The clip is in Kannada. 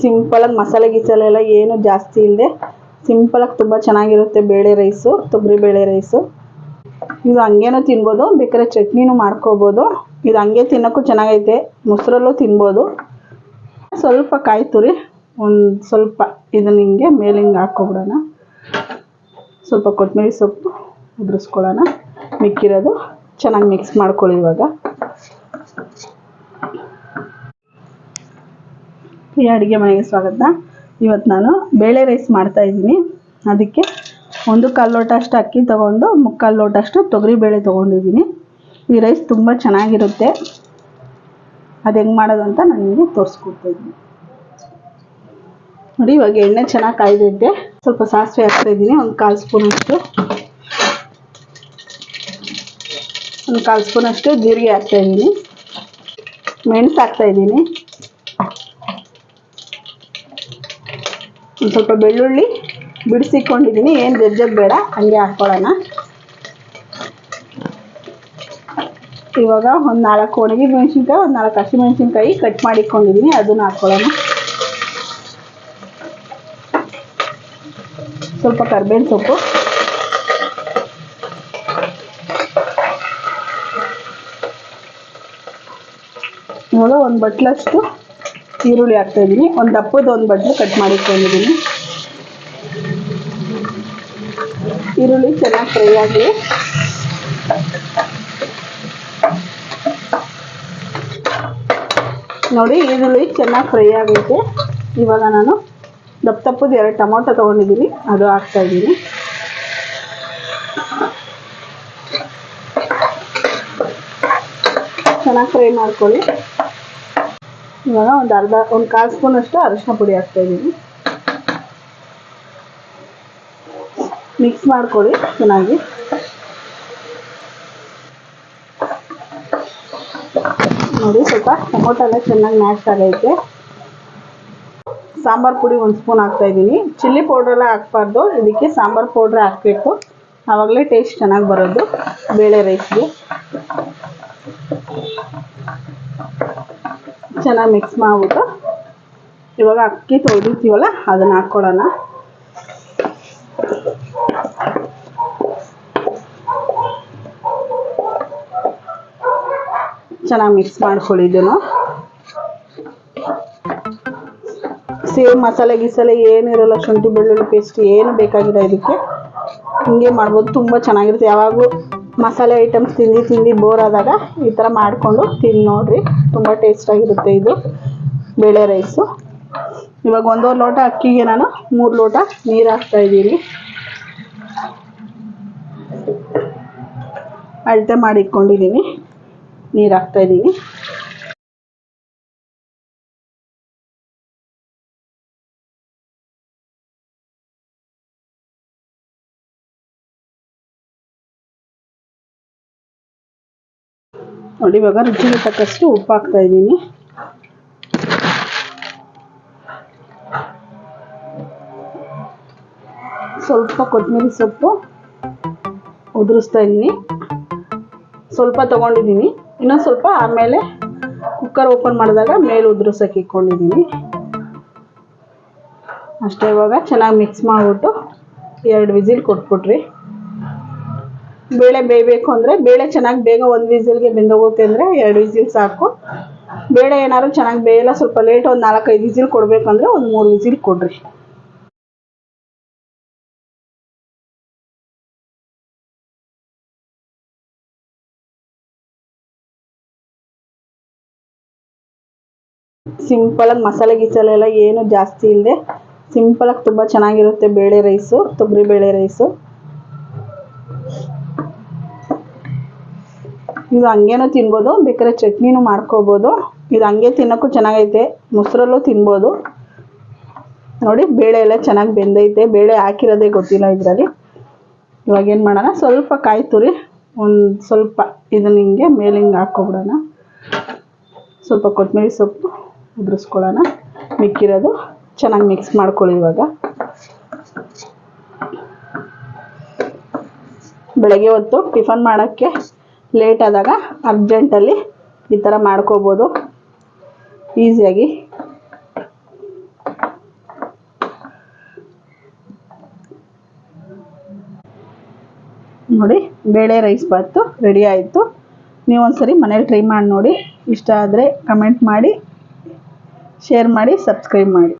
ಸಿಂಪಲಾಗಿ ಮಸಾಲೆ ಗಿಸಾಲೆ ಎಲ್ಲ ಏನು ಜಾಸ್ತಿ ಇಲ್ಲದೆ ಸಿಂಪಲಾಗಿ ತುಂಬ ಚೆನ್ನಾಗಿರುತ್ತೆ ಬೇಳೆ ರೈಸು ತೊಗರಿ ಬೇಳೆ ರೈಸು ಇದು ಹಂಗೇನೂ ತಿನ್ಬೋದು, ಬೇಕಾದ್ರೆ ಚಟ್ನಿನೂ ಮಾಡ್ಕೋಬೋದು. ಇದು ಹಂಗೆ ತಿನ್ನೋಕ್ಕೂ ಚೆನ್ನಾಗೈತೆ, ಮೊಸರಲ್ಲೂ ತಿನ್ಬೋದು. ಸ್ವಲ್ಪ ಕಾಯಿ ತುರಿ, ಒಂದು ಸ್ವಲ್ಪ ಇದನ್ನ ಹಿಂಗೆ ಮೇಲೆ ಹಿಂಗೆ ಹಾಕ್ಕೊಬಿಡೋಣ. ಸ್ವಲ್ಪ ಕೊತ್ತಂಬರಿ ಸೊಪ್ಪು ಉದುರಿಸ್ಕೊಳ್ಳೋಣ. ಮಿಕ್ಕಿರೋದು ಚೆನ್ನಾಗಿ ಮಿಕ್ಸ್ ಮಾಡ್ಕೊಳ್ಳಿ ಇವಾಗ. ಈ ಅಡುಗೆ ಮನೆಗೆ ಸ್ವಾಗತ. ಇವತ್ತು ನಾನು ಬೇಳೆ ರೈಸ್ ಮಾಡ್ತಾ ಇದ್ದೀನಿ. ಅದಕ್ಕೆ ಒಂದು ಕಾಲು ಲೋಟ ಅಷ್ಟು ಅಕ್ಕಿ ತೊಗೊಂಡು, ಮುಕ್ಕಾಲು ಲೋಟ ಅಷ್ಟು ತೊಗರಿ ಬೇಳೆ ತೊಗೊಂಡಿದ್ದೀನಿ. ಈ ರೈಸ್ ತುಂಬ ಚೆನ್ನಾಗಿರುತ್ತೆ. ಅದು ಹೆಂಗೆ ಮಾಡೋದು ಅಂತ ನಾನು ನಿಮಗೆ ತೋರಿಸ್ಕೊಡ್ತಾ ಇದ್ದೀನಿ. ನೋಡಿ, ಇವಾಗ ಎಣ್ಣೆ ಚೆನ್ನಾಗಿ ಕಾಯ್ದಿದ್ದೆ. ಸ್ವಲ್ಪ ಸಾಸಿವೆ ಹಾಕ್ತಾ ಇದ್ದೀನಿ, ಒಂದು ಕಾಲು ಸ್ಪೂನ್ ಅಷ್ಟು. ಒಂದು ಕಾಲು ಸ್ಪೂನ್ ಅಷ್ಟು ಜೀರಿಗೆ ಹಾಕ್ತಾ ಇದ್ದೀನಿ. ಮೆಣಸು ಹಾಕ್ತಾ ಒಂದು ಸ್ವಲ್ಪ ಬೆಳ್ಳುಳ್ಳಿ ಬಿಡಿಸಿಕೊಂಡಿದ್ದೀನಿ. ಏನು ಜಜ್ಜೋದು ಬೇಡ, ಹಂಗೆ ಹಾಕ್ಕೊಳ್ಳೋಣ ಇವಾಗ ಒಂದು ನಾಲ್ಕು ಒಣಗಿದ ಮೆಣಸಿನ್ಕಾಯಿ, ಒಂದು ನಾಲ್ಕು ಹಸಿಮೆಣಸಿನ್ಕಾಯಿ ಕಟ್ ಮಾಡಿಕೊಂಡಿದ್ದೀನಿ ಅದನ್ನು ಹಾಕ್ಕೊಳ್ಳೋಣ ಸ್ವಲ್ಪ ಕರ್ಬೇವಿನ ಸೊಪ್ಪು. ಇವಾಗ ಒಂದು ಬಟ್ಲಷ್ಟು ಈರುಳ್ಳಿ ಹಾಕ್ತಾ ಇದ್ದೀನಿ. ಒಂದು ದಪ್ಪದ ಒಂದು ಬಟ್ಲು ಕಟ್ ಮಾಡಿಕೊಂಡಿದ್ದೀನಿ ಈರುಳ್ಳಿ ಚೆನ್ನಾಗಿ ಫ್ರೈ ಆಗಲಿ ನೋಡಿ, ಈರುಳ್ಳಿ ಚೆನ್ನಾಗಿ ಫ್ರೈ ಆಗೈತೆ. ಇವಾಗ ನಾನು ದಪ್ಪ ದಪ್ಪದ ಎರಡು ಟೊಮೊಟೊ ತೊಗೊಂಡಿದ್ದೀನಿ. ಅದು ಹಾಕ್ತಾ ಇದ್ದೀನಿ. ಚೆನ್ನಾಗಿ ಫ್ರೈ ಮಾಡ್ಕೊಳ್ಳಿ. ಇವಾಗ ಒಂದು ಅರ್ಧ, ಒಂದು ಕಾಲು ಸ್ಪೂನ್ ಅಷ್ಟು ಅರಿಶಿನ ಪುಡಿ ಹಾಕ್ತಾ ಇದ್ದೀನಿ. ಮಿಕ್ಸ್ ಮಾಡ್ಕೊಳ್ಳಿ, ಚೆನ್ನಾಗಿ. ನೋಡಿ, ಸ್ವಲ್ಪ ಟೊಮೊಟೊ ಎಲ್ಲ ಚೆನ್ನಾಗಿ ಮ್ಯಾಶ್ ಆಗೈತೆ. ಸಾಂಬಾರು ಪುಡಿ ಒಂದು ಸ್ಪೂನ್ ಹಾಕ್ತಾ ಇದ್ದೀನಿ. ಚಿಲ್ಲಿ ಪೌಡ್ರೆಲ್ಲ ಹಾಕ್ಬಾರ್ದು. ಇದಕ್ಕೆ ಸಾಂಬಾರು ಪೌಡ್ರ್ ಹಾಕಬೇಕು. ಆವಾಗಲೇ ಟೇಸ್ಟ್ ಚೆನ್ನಾಗಿ ಬರೋದು. ಬೇಳೆ ರೈಸ್ಗೆ ಚೆನ್ನಾಗಿ ಮಿಕ್ಸ್ ಮಾಡಿಬಿಟ್ಟು ಇವಾಗ ಅಕ್ಕಿ ತೊಳೆದಿರ್ತೀವಲ್ಲ ಅದನ್ನು ಹಾಕ್ಕೊಳ್ಳೋಣ. ಚೆನ್ನಾಗಿ ಮಿಕ್ಸ್ ಮಾಡ್ಕೊಳ್ಳಿ ಇದನ್ನು. ಸೇಮ್ ಮಸಾಲೆ ಗೀಸಾಲೆ ಏನಿರಲ್ಲ ಶುಂಠಿ ಬೆಳ್ಳುಳ್ಳಿ ಪೇಸ್ಟ್ ಏನು ಬೇಕಾಗಿಲ್ಲ ಇದಕ್ಕೆ. ಹಿಂಗೆ ಮಾಡ್ಬೋದು, ತುಂಬ ಚೆನ್ನಾಗಿರುತ್ತೆ. ಯಾವಾಗಲೂ ಮಸಾಲೆ ಐಟಮ್ಸ್ ತಿಂದು ತಿಂದು ಬೋರ್ ಆದಾಗ ಈ ಥರ ಮಾಡಿಕೊಂಡು ತಿಂದು ನೋಡಿರಿ. ತುಂಬ ಟೇಸ್ಟಾಗಿರುತ್ತೆ ಇದು. ಬೇಳೆ ರೈಸು ಇವಾಗ ಒಂದೂವರೆ ಲೋಟ ಅಕ್ಕಿಗೆ ನಾನು ಮೂರು ಲೋಟ ನೀರು ಹಾಕ್ತಾ ಇದ್ದೀನಿ. ಅಳತೆ ಮಾಡಿಟ್ಕೊಂಡಿದ್ದೀನಿ. ನೀರು ಹಾಕ್ತಾ ನೋಡಿ, ಇವಾಗ ರುಚಿಗೆ ತಕ್ಕಷ್ಟು ಉಪ್ಪು ಹಾಕ್ತಾ ಇದ್ದೀನಿ. ಸ್ವಲ್ಪ ಕೊತ್ತಂಬರಿ ಸೊಪ್ಪು ಉದುರಿಸ್ತಾ ಇದ್ದೀನಿ. ಸ್ವಲ್ಪ ತೊಗೊಂಡಿದ್ದೀನಿ. ಇನ್ನೊಂದು ಸ್ವಲ್ಪ ಆಮೇಲೆ ಕುಕ್ಕರ್ ಓಪನ್ ಮಾಡಿದಾಗ ಮೇಲೆ ಉದುರಿಸೋಕೆ ಇಟ್ಕೊಂಡಿದ್ದೀನಿ. ಅಷ್ಟೇ ಇವಾಗ ಚೆನ್ನಾಗಿ ಮಿಕ್ಸ್ ಮಾಡಿಬಿಟ್ಟು ಎರಡು ವಿಸಿಲ್ ಕೊಟ್ಬಿಟ್ರಿ. ಬೇಳೆ ಬೇಯಬೇಕು ಅಂದರೆ ಬೇಳೆ ಚೆನ್ನಾಗಿ ಬೇಗ ಒಂದು ವಿಸಿಲ್ಗೆ ಬೆಂದೋಗುತ್ತೆ ಅಂದರೆ ಎರಡು ವಿಸಿಲ್ ಸಾಕು. ಬೇಳೆ ಏನಾದ್ರು ಚೆನ್ನಾಗಿ ಬೇಯಲ್ಲ, ಸ್ವಲ್ಪ ಲೇಟ್ ಒಂದು ನಾಲ್ಕೈದು ವಿಸಿಲ್ ಕೊಡಬೇಕಂದ್ರೆ ಒಂದು ಮೂರು ವಿಸಿಲ್ ಕೊಡ್ರಿ. ಸಿಂಪಲಾಗಿ ಮಸಾಲೆ ಗಿಸಾಲೆ ಎಲ್ಲ ಏನು ಜಾಸ್ತಿ ಇಲ್ಲದೆ ಸಿಂಪಲಾಗಿ ತುಂಬ ಚೆನ್ನಾಗಿರುತ್ತೆ ಬೇಳೆ ರೈಸು ತೊಗರಿ ಬೇಳೆ ರೈಸು ಇದು ಹಂಗೇನೂ ತಿನ್ಬೋದು, ಬೇಕಾದ್ರೆ ಚಟ್ನಿನೂ ಮಾಡ್ಕೋಬೋದು. ಇದು ಹಂಗೆ ತಿನ್ನೋಕ್ಕೂ ಚೆನ್ನಾಗೈತೆ, ಮೊಸರಲ್ಲೂ ತಿನ್ಬೋದು. ನೋಡಿ, ಬೇಳೆ ಎಲ್ಲ ಚೆನ್ನಾಗಿ ಬೆಂದೈತೆ, ಬೇಳೆ ಹಾಕಿರೋದೇ ಗೊತ್ತಿಲ್ಲ ಇದರಲ್ಲಿ. ಇವಾಗ ಏನು ಮಾಡೋಣ, ಸ್ವಲ್ಪ ಕಾಯಿ ತುರಿ, ಒಂದು ಸ್ವಲ್ಪ ಇದನ್ನ ಹಿಂಗೆ ಮೇಲೆ ಹಿಂಗೆ ಹಾಕ್ಕೊಬಿಡೋಣ. ಸ್ವಲ್ಪ ಕೊತ್ತಂಬರಿ ಸೊಪ್ಪು ಉದುರಿಸ್ಕೊಳ್ಳೋಣ. ಮಿಕ್ಕಿರೋದು ಚೆನ್ನಾಗಿ ಮಿಕ್ಸ್ ಮಾಡ್ಕೊಳ್ಳಿ ಇವಾಗ. ಬೆಳಗ್ಗೆ ಹೊತ್ತು ಟಿಫನ್ ಮಾಡೋಕ್ಕೆ ಲೇಟ್ ಆದಾಗ ಅರ್ಜೆಂಟಲ್ಲಿ ಈ ಥರ ಮಾಡ್ಕೋಬೋದು. ಈಸಿಯಾಗಿ ನೋಡಿ, ಬೇಳೆ ರೈಸ್ ಬಾತು ರೆಡಿ ಆಯಿತು. ನೀವು ಒಂದ್ಸರಿ ಮನೇಲಿ ಟ್ರೈ ಮಾಡಿ ನೋಡಿ. ಇಷ್ಟ ಆದರೆ ಕಮೆಂಟ್ ಮಾಡಿ ಶೇರ್ ಮಾಡಿ ಸಬ್ಸ್ಕ್ರೈಬ್ ಮಾಡಿ.